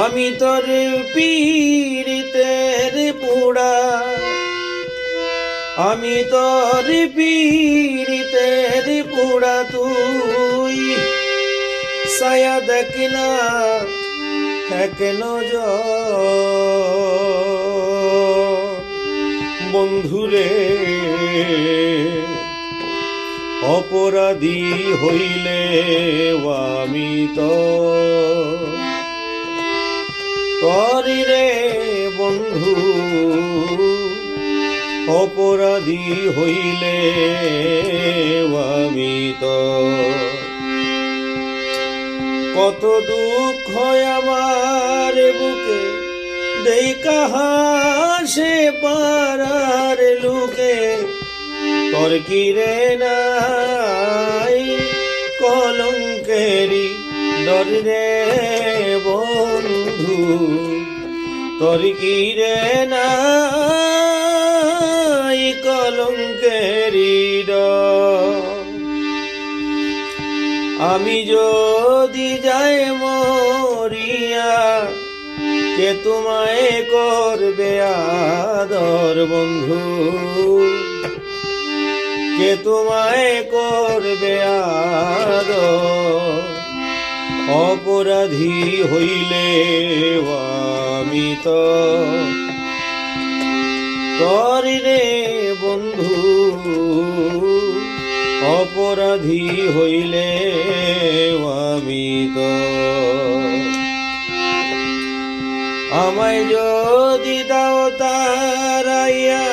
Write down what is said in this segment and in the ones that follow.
আমি তোর পীড়িতের পুড়া আমি তোর পীড়িতের পুড়া তুই। সায়া দেখ না কেন বন্ধুরে, অপরাধী হইলে আমি তো তরি রে বন্ধু, অপরাধী হইলে আমি তো কত দুঃখ আমার বুকে দেই কাহাসে পারার লুকে। তোর কি রে নাই কলঙ্কেরি ডর বন্ধু, তোর কি রে নাই কলঙ্কেরি আমি যদি যাই মরিয়া, কে তোমায় করবে আদর বন্ধু? কে তোমায় করবে আদর? অপরাধী হইলে আমি তো রে বন্ধু, অপরাধী হইলে আমি তো আমায় যদি দাও তারাইয়া,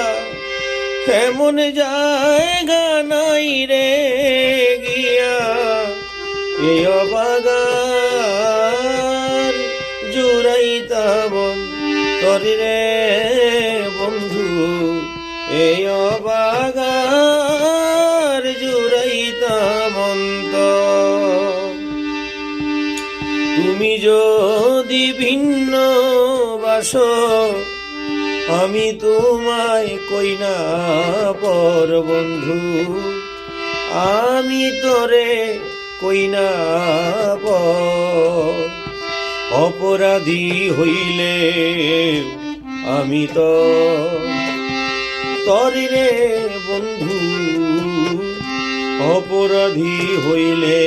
এমন জায়গা নাই রে। এ অবাগার জুড়াইতা বন তরি বন্ধু। এই অবাগার জুড়াইতা মন্ত তুমি যদি ভিন্ন বাস, আমি তোমায় কই না পর বন্ধু। আমি তোরে কই না পর অপরাধী হইলে আমি তো তরিরে বন্ধু। অপরাধী হইলে